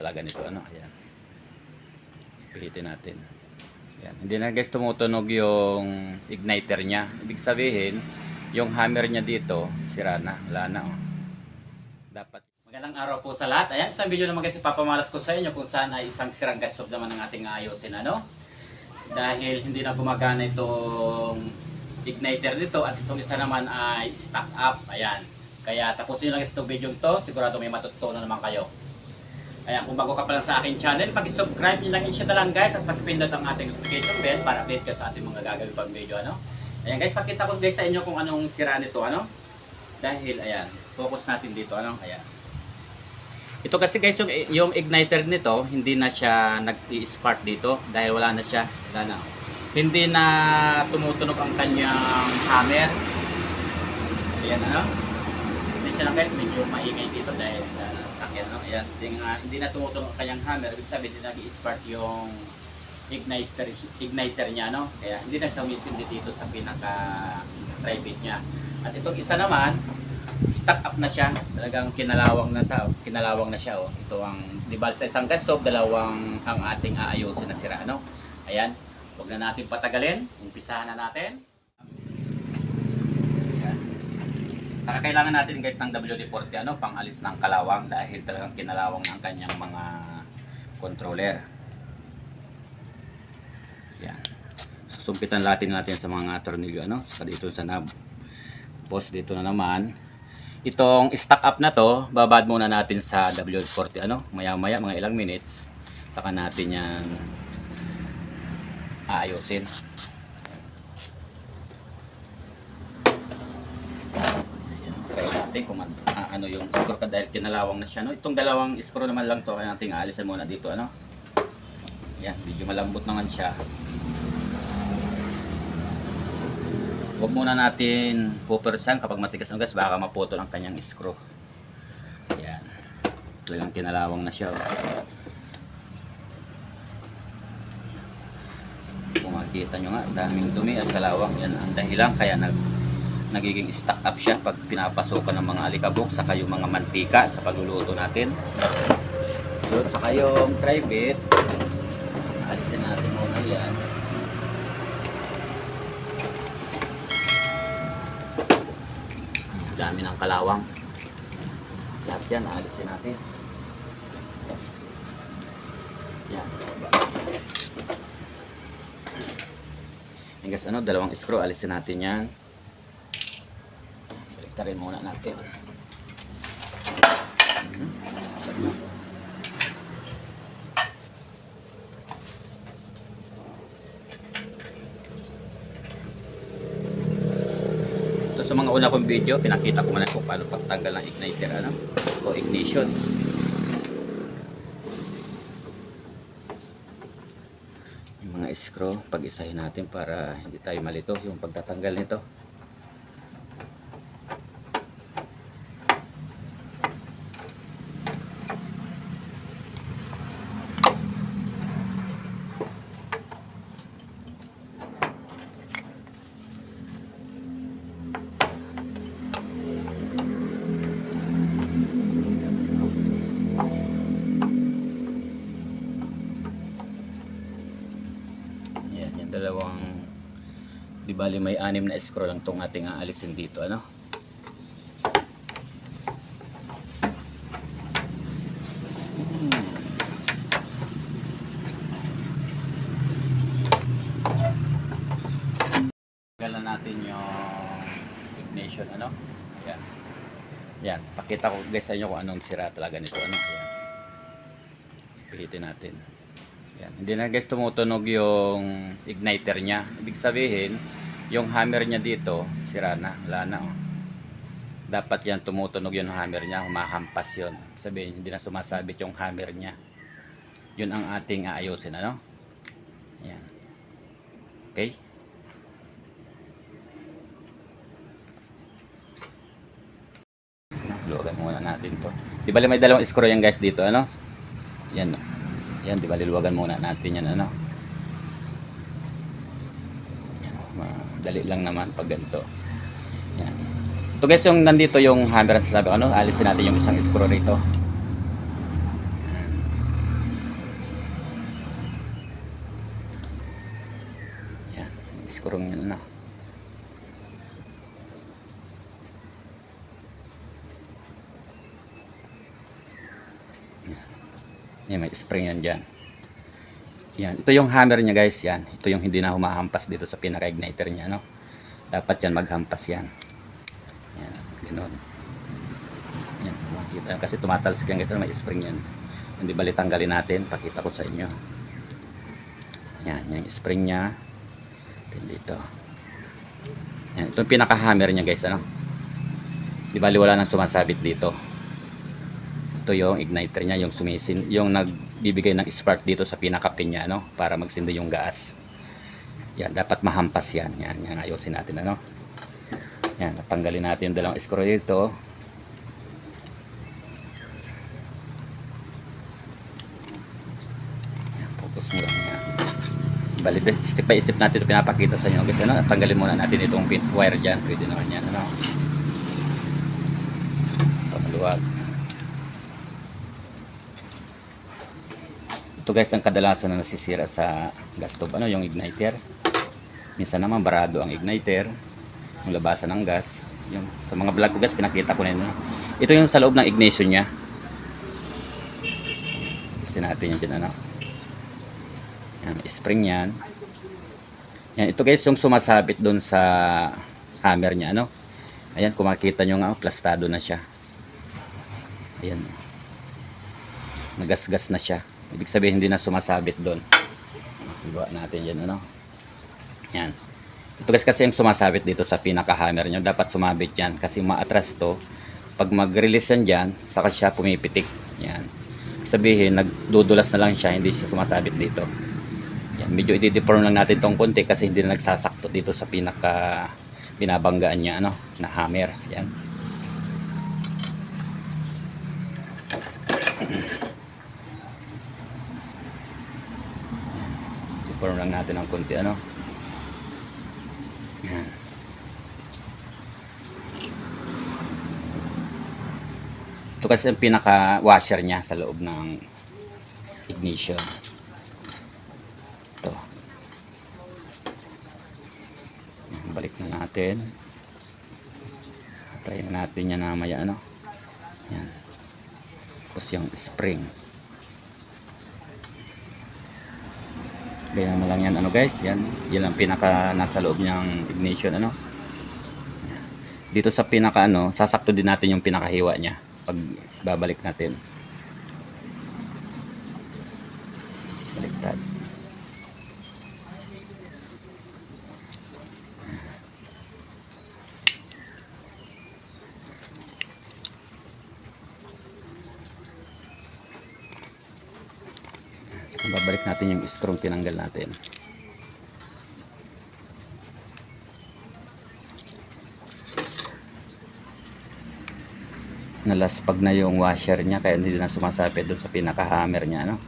talaga nito ano ayan. Pihitin natin. Ayan. hindi na guys tumutunog yung igniter niya. Ibig sabihin yung hammer niya dito sira na. Wala na oh. dapat magandang araw po sa lahat. Ayan isang video naman guys ipapamalas ko sa inyo kung saan ay isang sirang gas stove naman ng ating ayusin ano? Dahil hindi na gumagana itong igniter nito at itong isa naman ay stock up. Ayan. Kaya tapusin nyo lang itong video to. Sigurado may matutunan naman kayo Ayan, kung bago ka pa lang sa aking channel, pag-subscribe nyo lang insya na lang guys at pag-pindot ang ating notification bell para update ka sa ating mga gagawin pang video. Ano? Ayan guys, pakita ko guys sa inyo kung anong sira nito. Ano? Dahil, ayan, focus natin dito. Ano? Ayan. Ito kasi guys, yung, yung igniter nito, hindi na siya nag-spark dito dahil wala na siya. Wala na. Hindi na tumutunog ang kanyang hammer. Ayan, ano? Hindi siya lang guys, medyo maingay dito dahil uh, sakyan, no? Ayan, hindi, nga, hindi na tumutunog ang kanyang hammer. Ibig sabihin, hindi nag-spark yung igniter, igniter niya, no? Kaya hindi na siya umisindi dito sa pinaka-private niya. At itong isa naman, stuck up na siya. Talagang kinalawang na tao, kinalawang na siya, oh. Ito ang, di ba, sa isang gas stove, dalawang ang ating aayusin na sira, no? Ayan, huwag na natin patagalin. Umpisahan na natin. Ayan. Saka kailangan natin guys ng WD-40 ano, pang alis ng kalawang dahil talagang kinalawang ng kanyang mga controller. Yan. Susumpitan natin natin sa mga tornilyo ano, sa dito sa knob. Tapos dito na naman, itong stock up na to, babad muna natin sa WD-40 ano, maya-maya mga ilang minutes saka natin yan aayusin. Kaya natin kung an- ah, ano yung screw ka dahil kinalawang na siya. No? Itong dalawang screw naman lang to kaya natin aalisan muna dito. Ano? Yan, medyo malambot naman siya. Huwag muna natin pupersan kapag matigas ang gas baka maputol ang kanyang screw. Yan. Talagang kinalawang na siya. Oh. Kung makikita nyo nga, daming dumi at kalawang. Yan ang dahilan kaya nag nagiging stuck up siya pag pinapasokan ng mga alikabok saka yung mga mantika sa pagluluto natin. Yun, saka yung tri-bit, alisin natin muna yan. Dami ng kalawang. Lahat yan, alisin natin. Yan. Hanggang ano, dalawang screw, alisin natin yan. Baliktarin muna natin. Ito sa mga una kong video, pinakita ko muna kung paano pagtanggal ng igniter ano, o ignition. Yung mga screw, pag-isahin natin para hindi tayo malito yung pagtatanggal nito. Bali may anim na screw lang tong ating aalisin dito ano. Hmm. Galan natin yung ignition ano. Yan. Yan, pakita ko guys sa inyo kung anong sira talaga nito ano. Yan. Pihitin natin. Yan. Hindi na guys tumutunog yung igniter niya. Ibig sabihin, yung hammer niya dito, sira na. Wala na. Oh. Dapat yan tumutunog yung hammer niya. Humahampas yun. Sabihin, hindi na sumasabit yung hammer niya. Yun ang ating aayusin. Ano? Yan. Okay? Luwagan muna natin to. Di bali may dalawang screw yan guys dito. Ano? Yan. Yan, di ba liluwagan muna natin yan ano. dali lang naman pag ganito. Yan. Ito guys yung nandito yung hammer ang sasabi ko ano? Alisin natin yung isang screw rito. Yan screw nyo na yan may spring yan dyan. Yan. Ito yung hammer niya guys. Yan. Ito yung hindi na humahampas dito sa pinaka-igniter niya. No? Dapat yan maghampas yan. Yan. Ganun. Yan. Makita. Kasi tumatalsik yan guys. Ano, May spring yan. Hindi bali tanggalin natin. Pakita ko sa inyo. Yan. Yung spring niya. Then dito. Yan. Ito yung pinaka-hammer niya guys. Ano? Di bali wala nang sumasabit dito ito yung igniter niya yung sumisin yung nagbibigay ng spark dito sa pinaka-pin niya no para magsindi yung gas yan dapat mahampas yan. Yan yan ayusin natin ano. Yan natanggalin natin yung dalawang screw dito. Yan focus mo lang yan bali step by step natin ito pinapakita sa inyo. Kasi ano tanggalin muna natin itong wire dyan. Pwede naman yan ano. Pamaluwag Ito guys ang kadalasan na nasisira sa gas stove ano yung igniter. Minsan naman barado ang igniter, yung labasan ng gas. Yung sa mga vlog ko guys pinakita ko na yun. Ito yung sa loob ng ignition niya. Kasi natin yan dyan ano. Yan, spring yan. Yan, ito guys yung sumasabit doon sa hammer niya ano. Ayan, kung makita nyo nga, plastado na siya. Ayan. Nagasgas na siya. Ibig sabihin hindi na sumasabit doon. Igawa natin yan ano. Yan. Ito guys kasi yung sumasabit dito sa pinaka-hammer nyo. Dapat sumabit yan kasi maatras to. Pag mag-release yan dyan, saka siya pumipitik. Yan. Sabihin, nagdudulas na lang siya, hindi siya sumasabit dito. Yan. Medyo i-deform lang natin tong konti kasi hindi na nagsasakto dito sa pinaka binabanggaan niya ano, na hammer. Yan. Lang natin ng konti ano. Yan. Ito kasi ang pinaka washer niya sa loob ng ignition. Ito. Yan, Balik na natin. Try na natin yan namaya ano. Yan. Tapos yung spring. Kaya mo lang yan ano guys, yan. Yan ang pinaka nasa loob niyang ignition ano. Dito sa pinaka ano, sasakto din natin yung pinakahiwa niya pag babalik natin. Baliktad. So, babalik natin yung screw tinanggal natin. Nalaspag na yung washer niya kaya hindi na sumasapit doon sa pinaka-hammer niya no.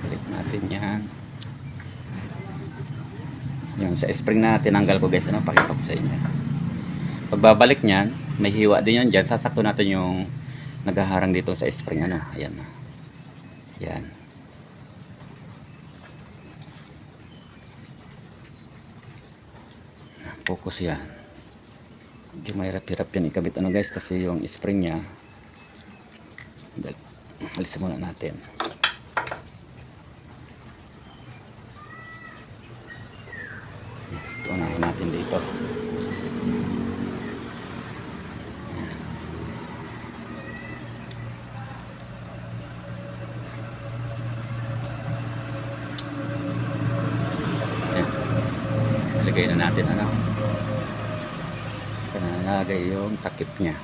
Balik natin yan. Yung sa spring na tinanggal ko guys, ano, pakita ko sa inyo. Pagbabalik niyan, may hiwa din yan dyan. Sasakto natin yung naghaharang dito sa spring. Ano, ayan. Yan. Focus yan. Medyo mahirap-hirap yan ikabit ano guys kasi yung spring niya alisin muna natin. Ito unahin natin dito. Ayan. Ilagay na natin ano. Saka na nalagay yung takip niya.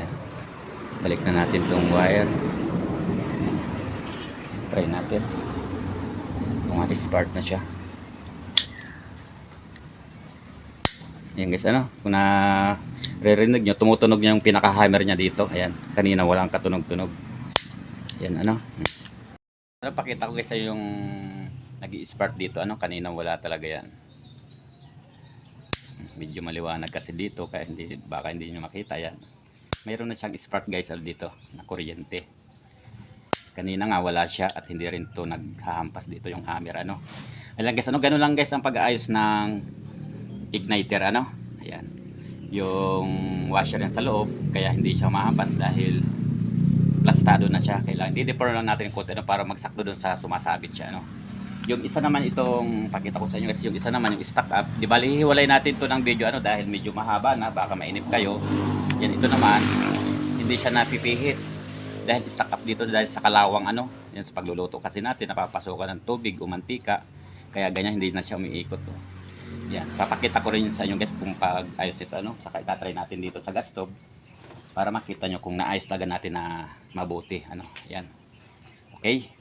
Yan. Balik na natin tong wire. Try natin. Kung ma-start na siya. Ayan guys, ano, kung na ririnig nyo, tumutunog niya yung pinaka-hammer niya dito. Ayan, kanina walang katunog-tunog. Ayan, ano. Ano, pakita ko guys sa yung nag spark dito. Ano, kanina wala talaga yan. Medyo maliwanag kasi dito, kaya hindi, baka hindi nyo makita yan. Mayroon na siyang spark guys dito, na kuryente. Kanina nga wala siya at hindi rin to naghahampas dito yung hammer, ano. Ayan guys, ano, ganun lang guys ang pag-aayos ng igniter ano? Ayan. Yung washer yan sa loob kaya hindi siya mahampas dahil plastado na siya. Kailangan didepor lang natin konti ano, para magsakto dun sa sumasabit siya ano. Yung isa naman itong pakita ko sa inyo guys yung isa naman yung stock up. Di bali hiwalay natin to ng video ano dahil medyo mahaba na baka mainip kayo. Yan ito naman hindi siya napipihit. Dahil stock up dito dahil sa kalawang ano yan sa pagluluto kasi natin napapasukan ng tubig o mantika. Kaya ganyan hindi na siya umiikot oh. Yan, papakita ko rin sa inyo guys kung pag-ayos nito ano, saka itatry natin dito sa gas stove para makita nyo kung naayos talaga natin na mabuti ano. Yan. Okay?